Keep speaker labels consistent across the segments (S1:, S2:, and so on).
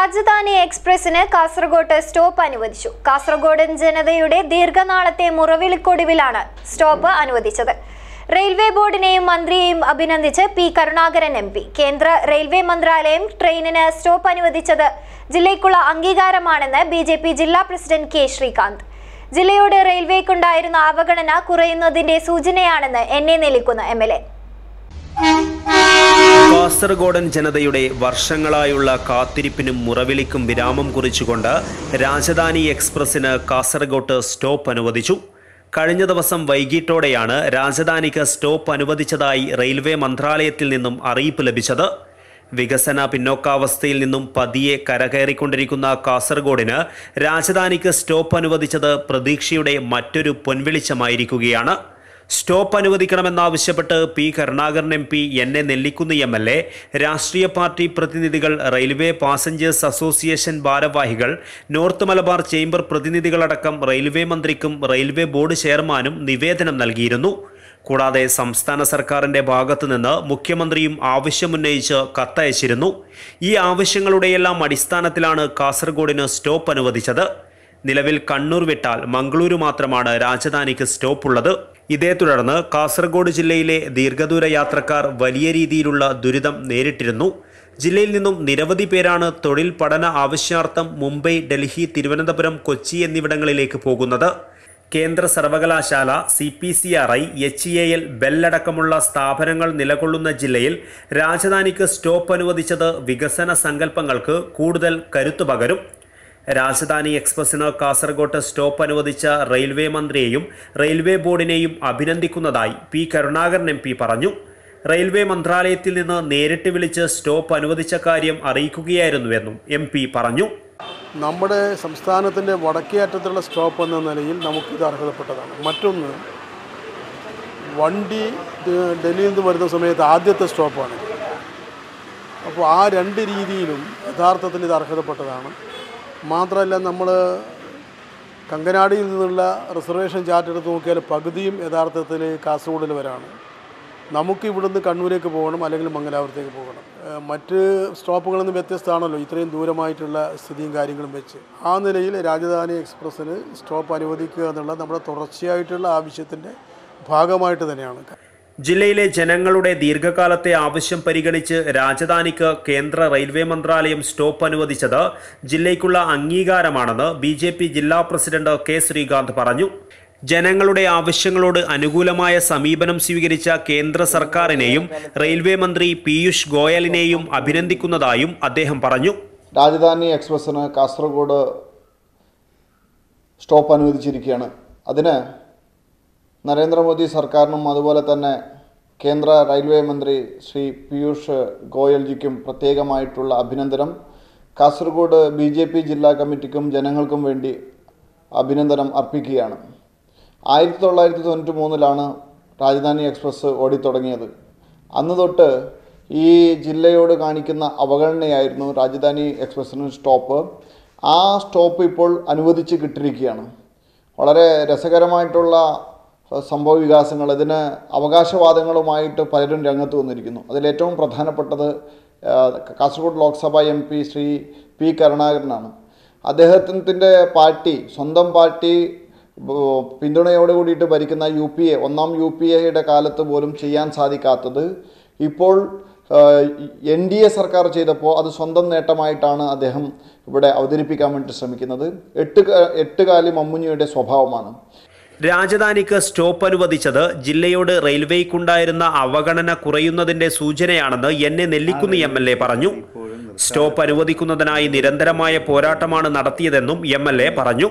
S1: രാജധാനി എക്സ്പ്രസിന് കാസർഗോട്ട് സ്റ്റോപ്പ് അനുവദിച്ചു. കാസർഗോഡൻ ജനതയുടെ ദീർഘനാളത്തെ മുറവിളിക്കൊടുവിലാണ് സ്റ്റോപ്പ് അനുവദിച്ചത്. റെയിൽവേ ബോർഡിനെയും മന്ത്രിയെയും അഭിനന്ദിച്ച് പി കരുണാകരൻ എം പി. കേന്ദ്ര റെയിൽവേ മന്ത്രാലയം ട്രെയിനിന് സ്റ്റോപ്പ് അനുവദിച്ചത് ജില്ലയ്ക്കുള്ള അംഗീകാരമാണെന്ന് ബി ജെ പി ജില്ലാ പ്രസിഡന്റ് കെ ശ്രീകാന്ത്. ജില്ലയോട് റെയിൽവേക്കുണ്ടായിരുന്ന അവഗണന കുറയുന്നതിന്റെ സൂചനയാണെന്ന് എന്നെ നിലയ്ക്കുന്ന എം എൽ എ.
S2: കാസർഗോഡൻ ജനതയുടെ വർഷങ്ങളായുള്ള കാത്തിരിപ്പിനും മുറവിളിക്കും വിരാമം കുറിച്ചുകൊണ്ട് രാജധാനി എക്സ്പ്രസിന് കാസർഗോട്ട് സ്റ്റോപ്പ് അനുവദിച്ചു. കഴിഞ്ഞ ദിവസം വൈകിട്ടോടെയാണ് രാജധാനിക്ക് സ്റ്റോപ്പ് അനുവദിച്ചതായി റെയിൽവേ മന്ത്രാലയത്തിൽ നിന്നും അറിയിപ്പ് ലഭിച്ചത്. വികസന പിന്നോക്കാവസ്ഥയിൽ നിന്നും പതിയെ കരകയറിക്കൊണ്ടിരിക്കുന്ന കാസർഗോഡിന് രാജധാനിക്ക് സ്റ്റോപ്പ് അനുവദിച്ചത് പ്രതീക്ഷയുടെ മറ്റൊരു പൊൻവെളിച്ചമായിരിക്കുകയാണ്. Stop അനുവദിക്കണമെന്നാവശ്യപ്പെട്ട് P Karunakaran M P N A Nellikkunnu M L A രാഷ്ട്രീയ പാർട്ടി പ്രതിനിധികൾ റെയിൽവേ പാസഞ്ചേഴ്സ് അസോസിയേഷൻ ഭാരവാഹികൾ നോർത്ത് മലബാർ ചേംബർ പ്രതിനിധികളടക്കം റെയിൽവേ മന്ത്രിക്കും റെയിൽവേ ബോർഡ് ചെയർമാനും നിവേദനം നൽകിയിരുന്നു. കൂടാതെ സംസ്ഥാന സർക്കാരിന്റെ ഭാഗത്തുനിന്ന് മുഖ്യമന്ത്രിയും ആവശ്യമുന്നയിച്ച് കത്തയച്ചിരുന്നു. ഈ ആവശ്യങ്ങളുടെയെല്ലാം അടിസ്ഥാനത്തിലാണ് കാസർഗോഡിന് സ്റ്റോപ്പ് അനുവദിച്ചത്. നിലവിൽ കണ്ണൂർ വിട്ടാൽ മംഗളൂരു മാത്രമാണ് രാജധാനിക്ക് സ്റ്റോപ്പ് ഉള്ളത് ഇതേ തുടർന്ന് കാസർഗോഡ് ജില്ലയിലെ ദീർഘദൂര യാത്രക്കാർ വലിയ രീതിയിലുള്ള ദുരിതം നേരിട്ടിരുന്നു. ജില്ലയിൽ നിന്നും നിരവധി പേരാണ് തൊഴിൽ പഠന ആവശ്യാർത്ഥം മുംബൈ ഡൽഹി തിരുവനന്തപുരം കൊച്ചി എന്നിവിടങ്ങളിലേക്ക് പോകുന്നത്. കേന്ദ്ര സർവകലാശാല C P C R I H A L ബെല്ലടക്കമുള്ള സ്ഥാപനങ്ങൾ നിലകൊള്ളുന്ന ജില്ലയിൽ രാജധാനിക്ക് സ്റ്റോപ്പ് അനുവദിച്ചത് വികസന സങ്കല്പങ്ങൾക്ക് കൂടുതൽ കരുത്തു പകരും രാജധാനി എക്സ്പ്രസിന് കാസർഗോട്ട് സ്റ്റോപ്പ് അനുവദിച്ച റെയിൽവേ മന്ത്രിയെയും റെയിൽവേ ബോർഡിനെയും അഭിനന്ദിക്കുന്നതായി പി കരുണാകരൻ എം പറഞ്ഞു. റെയിൽവേ മന്ത്രാലയത്തിൽ നിന്ന് നേരിട്ട് വിളിച്ച് സ്റ്റോപ്പ് അനുവദിച്ച കാര്യം അറിയിക്കുകയായിരുന്നുവെന്നും എം പി പറഞ്ഞു.
S3: നമ്മുടെ സംസ്ഥാനത്തിന്റെ വടക്കേ അറ്റത്തുള്ള സ്റ്റോപ്പ് എന്ന നിലയിൽ നമുക്കിത് അർഹതപ്പെട്ടതാണ്. മറ്റൊന്ന് വണ്ടി ഡൽഹിയിൽ നിന്ന് വരുന്ന സമയത്ത് ആദ്യത്തെ സ്റ്റോപ്പാണ്. അപ്പോൾ ആ രണ്ട് രീതിയിലും യഥാർത്ഥത്തിൽ ഇത് അർഹതപ്പെട്ടതാണ്. മാത്രമല്ല നമ്മൾ കങ്കനാടിയിൽ നിന്നുള്ള റിസർവേഷൻ ചാർട്ട് എടുത്ത് നോക്കിയാൽ പകുതിയും യഥാർത്ഥത്തിൽ കാസർഗോഡിൽ വരാണ്. നമുക്ക് ഇവിടുന്ന് കണ്ണൂരേക്ക് പോകണം അല്ലെങ്കിൽ മംഗലാപുരത്തേക്ക് പോകണം. മറ്റ് സ്റ്റോപ്പുകളിൽ നിന്ന് വ്യത്യസ്തമാണല്ലോ ഇത്രയും ദൂരമായിട്ടുള്ള സ്ഥിതിയും കാര്യങ്ങളും വെച്ച്. ആ നിലയിൽ രാജധാനി എക്സ്പ്രസ്സിന് സ്റ്റോപ്പ് അനുവദിക്കുക എന്നുള്ള നമ്മുടെ തുടർച്ചയായിട്ടുള്ള ആവശ്യത്തിന്റെ ഭാഗമായിട്ട് തന്നെയാണ്.
S2: ജില്ലയിലെ ജനങ്ങളുടെ ദീർഘകാലത്തെ ആവശ്യം പരിഗണിച്ച് രാജധാനിക്ക് കേന്ദ്ര റെയിൽവേ മന്ത്രാലയം സ്റ്റോപ്പ് അനുവദിച്ചത് ജില്ലയ്ക്കുള്ള അംഗീകാരമാണെന്ന് ബി ജെ പി ജില്ലാ പ്രസിഡന്റ് കെ ശ്രീകാന്ത് പറഞ്ഞു. ജനങ്ങളുടെ ആവശ്യങ്ങളോട് അനുകൂലമായ സമീപനം സ്വീകരിച്ച കേന്ദ്ര സർക്കാരിനെയും റെയിൽവേ മന്ത്രി പീയൂഷ് ഗോയലിനെയും അഭിനന്ദിക്കുന്നതായും അദ്ദേഹം പറഞ്ഞു.
S4: രാജധാനി എക്സ്പ്രസ്സിന് കാസർഗോഡ് സ്റ്റോപ്പ് അനുവദിച്ചിരിക്കുകയാണ്. അതിന് നരേന്ദ്രമോദി സർക്കാരിനും അതുപോലെ തന്നെ കേന്ദ്ര റെയിൽവേ മന്ത്രി ശ്രീ പീയൂഷ് ഗോയൽജിക്കും പ്രത്യേകമായിട്ടുള്ള അഭിനന്ദനം. കാസർഗോഡ് ബി ജെ പി ജില്ലാ കമ്മിറ്റിക്കും ജനങ്ങൾക്കും വേണ്ടി അഭിനന്ദനം അർപ്പിക്കുകയാണ്. ആയിരത്തി തൊള്ളായിരത്തി തൊണ്ണൂറ്റി മൂന്നിലാണ് രാജധാനി എക്സ്പ്രസ് ഓടിത്തുടങ്ങിയത്. അന്ന് തൊട്ട് ഈ ജില്ലയോട് കാണിക്കുന്ന അവഗണനയായിരുന്നു രാജധാനി എക്സ്പ്രസ്സിന് സ്റ്റോപ്പ്. ആ സ്റ്റോപ്പ് ഇപ്പോൾ അനുവദിച്ച് കിട്ടിയിരിക്കുകയാണ്. വളരെ രസകരമായിട്ടുള്ള സംഭവ വികാസങ്ങൾ ഇതിന് അവകാശവാദങ്ങളുമായിട്ട് പലരും രംഗത്ത് വന്നിരിക്കുന്നു. അതിലേറ്റവും പ്രധാനപ്പെട്ടത് Kasaragod Lok Sabha M P Shri P കരുണാകരനാണ്. അദ്ദേഹത്തിന്റെ പാർട്ടി സ്വന്തം പാർട്ടി പിന്തുണയോട് കൂടിയിട്ട് ഭരിക്കുന്ന യു പി എ ഒന്നാം യു പി എയുടെ കാലത്ത് പോലും ചെയ്യാൻ സാധിക്കാത്തത് ഇപ്പോൾ എൻ ഡി എ സർക്കാർ ചെയ്തപ്പോൾ അത് സ്വന്തം നേട്ടമായിട്ടാണ് അദ്ദേഹം ഇവിടെ അവതരിപ്പിക്കാൻ വേണ്ടി ശ്രമിക്കുന്നത്. എട്ട് എട്ടുകാലി മമ്മുഞ്ഞിയുടെ സ്വഭാവമാണ്.
S2: രാജധാനിക്ക് സ്റ്റോപ്പ് അനുവദിച്ചത് ജില്ലയോട് റെയിൽവേക്കുണ്ടായിരുന്ന അവഗണന കുറയുന്നതിന്റെ സൂചനയാണെന്ന് എന്നെ നെല്ലിക്കുന്ന് എം എൽ എ പറഞ്ഞു. സ്റ്റോപ്പ് അനുവദിക്കുന്നതിനായി നിരന്തരമായ പോരാട്ടമാണ് നടത്തിയതെന്നും എം എൽ എ പറഞ്ഞു.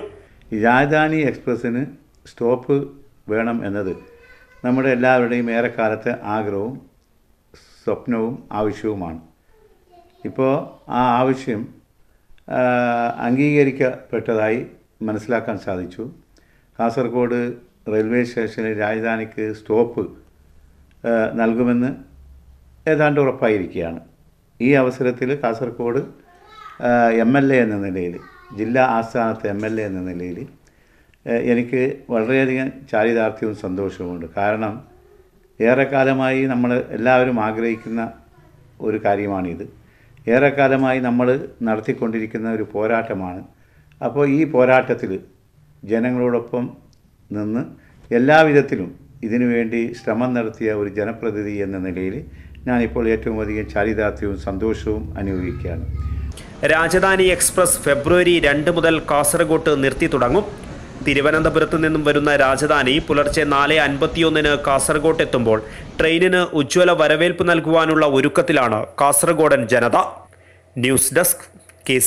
S5: രാജധാനി എക്സ്പ്രസ്സിന് സ്റ്റോപ്പ് വേണം എന്നത് നമ്മുടെ എല്ലാവരുടെയും ഏറെക്കാലത്തെ ആഗ്രഹവും സ്വപ്നവും ആവശ്യവുമാണ്. ഇപ്പോൾ ആ ആവശ്യം അംഗീകരിക്കപ്പെട്ടതായി മനസ്സിലാക്കാൻ സാധിച്ചു. കാസർഗോഡ് റെയിൽവേ സ്റ്റേഷനിൽ രാജധാനിക്ക് സ്റ്റോപ്പ് നൽകുമെന്ന് ഏതാണ്ട് ഉറപ്പായിരിക്കുകയാണ്. ഈ അവസരത്തിൽ കാസർഗോഡ് എം എൽ എ എന്ന നിലയിൽ ജില്ലാ ആസ്ഥാനത്തെ എം എൽ എ എന്ന നിലയിൽ എനിക്ക് വളരെയധികം ചാരിതാർത്ഥ്യവും സന്തോഷവുമുണ്ട് കാരണം ഏറെക്കാലമായി നമ്മൾ എല്ലാവരും ആഗ്രഹിക്കുന്ന ഒരു കാര്യമാണിത്. ഏറെക്കാലമായി നമ്മൾ നടത്തിക്കൊണ്ടിരിക്കുന്ന ഒരു പോരാട്ടമാണ്. അപ്പോൾ ഈ പോരാട്ടത്തിൽ ജനങ്ങളോടൊപ്പം നിന്ന് എല്ലാവിധത്തിലും ഇതിനുവേണ്ടി ശ്രമം നടത്തിയ ഒരു ജനപ്രതിനിധി എന്ന നിലയിൽ ഞാനിപ്പോൾ ഏറ്റവും അധികം ചാരിതാർത്ഥ്യവും സന്തോഷവും അനുഭവിക്കുകയാണ്.
S2: രാജധാനി എക്സ്പ്രസ് ഫെബ്രുവരി രണ്ട് മുതൽ കാസർഗോട്ട് നിർത്തി തുടങ്ങും. തിരുവനന്തപുരത്ത് നിന്നും വരുന്ന രാജധാനി പുലർച്ചെ നാല് അൻപത്തിയൊന്നിന് കാസർഗോട്ട് എത്തുമ്പോൾ ട്രെയിനിന് ഉജ്ജ്വല വരവേൽപ്പ് നൽകുവാനുള്ള ഒരുക്കത്തിലാണ് കാസർഗോഡൻ ജനത. News desk K